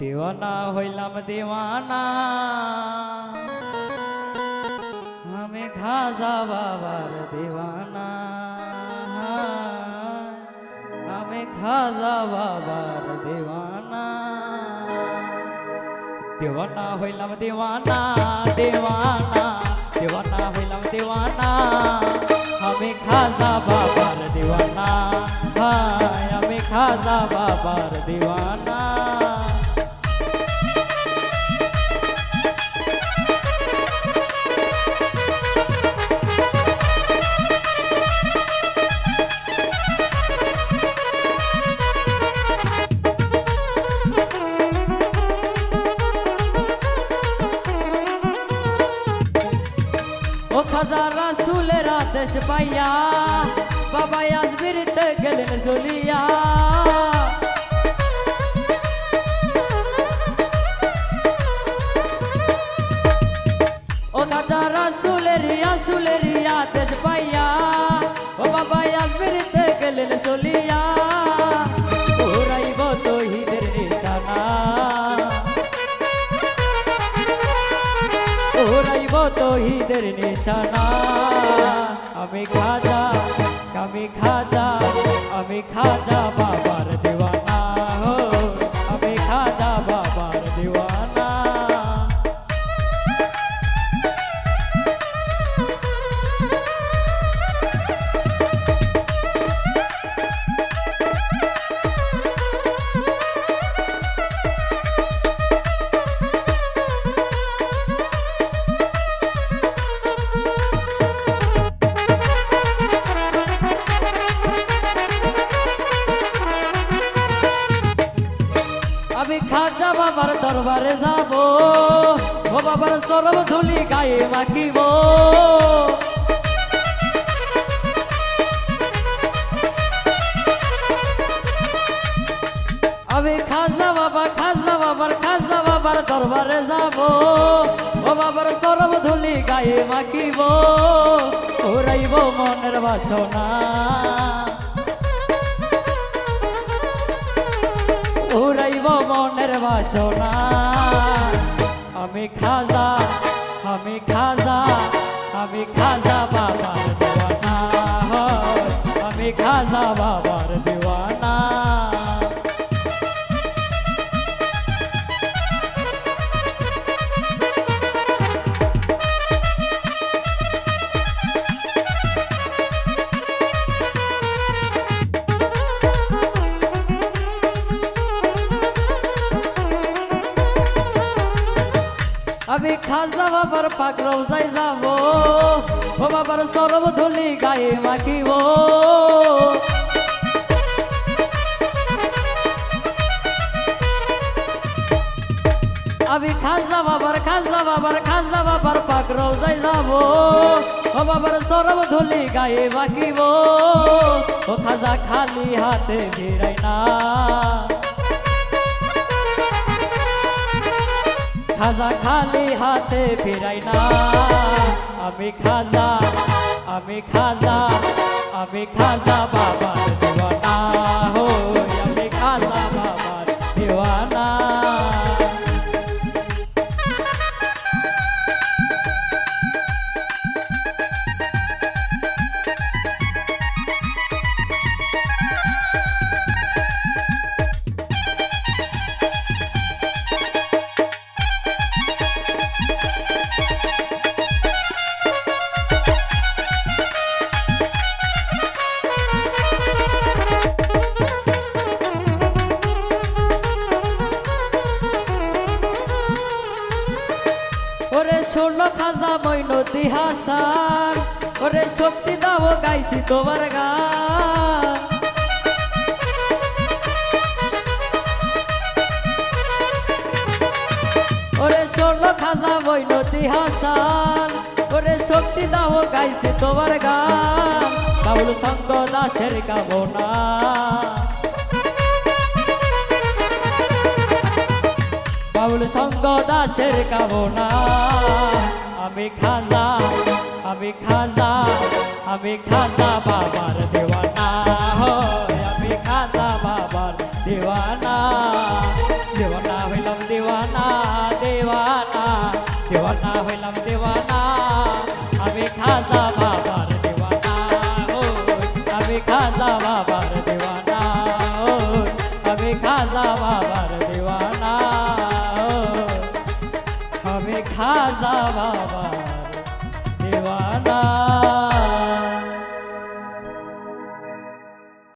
দেওয়ানা হইলাম দেওয়ানা আমি খাজা বাবার দেওয়ানা আমি খাজা বাবার দেওয়ানা দেওয়ানা হইলাম দেওয়ানা দেওয়ানা দেওয়ানা হইলাম দেওয়ানা আমি খাজা বাবার দেওয়ানা হায় আমি খাজা বাবার দেওয়ানা ও খাজা রাসুলের আদেশ পাইয়া বাবা আজমিরিতে গেলেন চলিয়া ও খাজা রাসুলের রাসুলের তহিদের নিশানা। আমি খাজা আমি খাজা আমি খাজা বাবার দিওয়ানা। দরবারে যাব। ও বাবার সরব ধুলি গায়ে মাখিব। আমি খাজা বাবা, খাজা বাবার খাজা বাবার দরবারে যাব। ও বাবার সরব ধুলি গায়ে মাখিব। ওরাইব মনের বাসনা। বাসনা। আমি খাজা আমি খাজা আমি খাজা বাবার দেওয়ানা আমি খাজা বাবার আমি খাজা বাবার পাক রোজাই যাব। বাবার সরব ধুলি গায়ে মাখিব। আমি খাজা বাবার খাজা বাবার খাজা বাবার পাক রোজাই যাব। বাবার সরব ধুলি গায়ে মাখিব। ও খাজা খালি হাতে ফিরাই না। খাজা খালি হাতে ফেরাই না। আমি খাজা আমি খাজা আমি খাজা বাবার ষোল খাজা মৈনতি হাসান, ওরে শক্তি দাও গাইছি তোমার গান। ওরে ষোল খাজা মৈনতি হাসান, ওরে শক্তি দাও গাইছি তোমার গান। বাবুল সঙ্গ দাসের গাবো বাউল সঙ্গ দাসের কামনা। আমি খাজা আমি খাজা আমি খাজা বাবার দেওয়ানা। হয়, আমি খাজা বাবার দেওয়ানা। দেওয়ানা হইলাম দেওয়ানা দেওয়ানা। দেওয়ানা হইলাম দেওয়ানা। আমি খাজা আমি খাজা বাবার দিওয়ানা